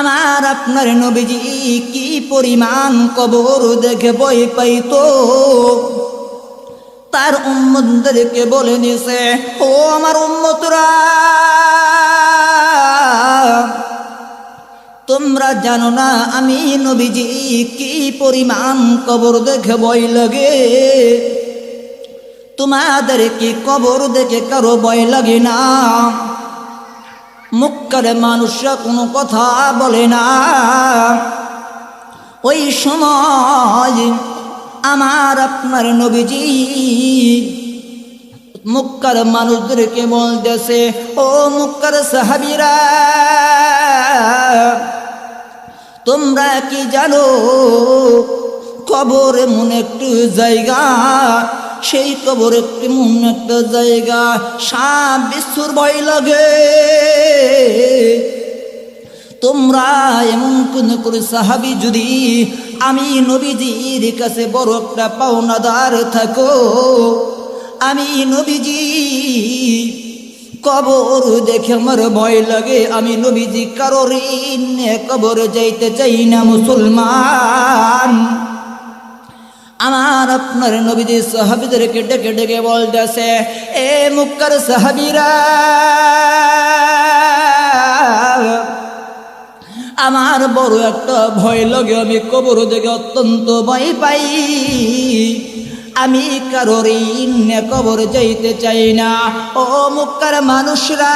আমার আপনার নবীজি কি পরিমাণ কবর দেখে বই পাইতো? তার উম্মতদেরকে বলে দিছে ও আমার উম্মতরা, তোমরা জানো না আমি নবীজি কি পরিমাণ কবর দেখে বই লাগে? তোমাদের কি কবর দেখে কারও ভয় লাগে না? মুক্কারে মানুষরা কোনো কথা বলে না। ওই সময় আমার আপনার নবীজি মুক্কার মানুষদেরকে বলতেছে, ও মুক্কার সাহাবিরা, তোমরা কি জানো কবর এমন একটু জায়গা সেই কবর একটি এমন একটা জায়গা সাপ বিশ্বর ভয় লাগে। তোমরা এমন কোন করে সাহাবি যদি আমি নবীজির কাছে বড় একটা পাওনাদার থাকো, আমি নবীজি কবর দেখে আমার ভয় লাগে, আমি নবীজি কারও ঋণ কবর যাইতে চাই না মুসলমান। আমার আপনার নবীজি সাহাবিদেরকে ডেকে ডেকে বলতেছে, এ মুক্কার সাহাবিরা, আমার বড় একটা ভয় লাগে, আমি কবর দেখে অত্যন্ত ভয় পাই। আমি কারোর ঋণ কবর যাইতে চাই না। ও মুক্কার মানুষরা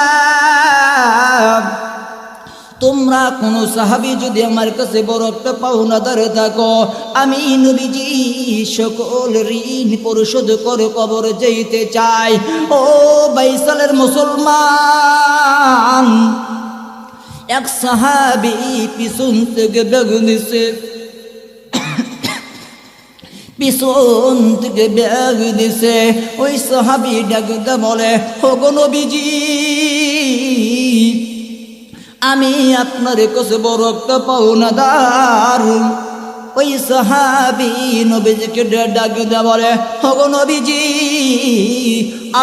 তোমরা কোনো সাহাবি যদি আমার কাছে বড় একটা পাওনাদার থাকো, আমি নবীজি সকল ঋণ পরিশোধ করে কবর যেতে চাই। ও বাইসালের মুসলমান, এক সাহাবি পিছন থেকে দিছে। পিছন থেকে ব্যাগ দিছে। ওই সাহাবি ডাকতে বলে হোগো নবীজি আমি আপনার কাছে বড় একটা পাওনাদার। ওই সাহাবি নবীজিকে ডাক দে বলে হগো নবীজি,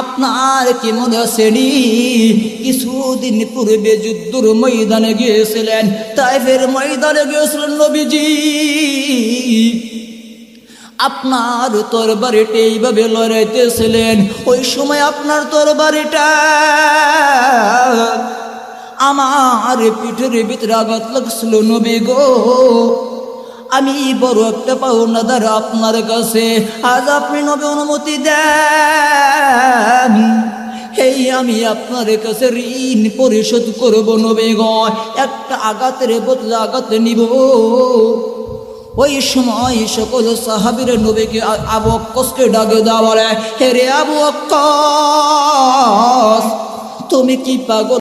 আপনার কি মনে আসেনি কিছুদিন পূর্বে যুদ্ধর ময়দানে গিয়েছিলেন তাই ফের ময়দানে গিয়েছিলেন নবীজি। আপনার তোর তরবারিটা এইভাবে লড়াইতেছিলেন, ওই সময় আপনার তরবারিটা আমার পিঠের ভিতরে আঘাত লাগছিল নবী গো। আমি বড় একটা পাওনাদার আপনার কাছে। আজ আপনি নবে অনুমতি দেন। এই আমি আপনার কাছে ঋণ পরিশোধ করব নবে একটা আঘাতের বদলে আঘাত নিব। ওই সময় সকল সাহাবির নবীকে আবু অক্কসকে ডাকে দেওয়া বলে, হে আবু অক্কস, তুমি কি পাগল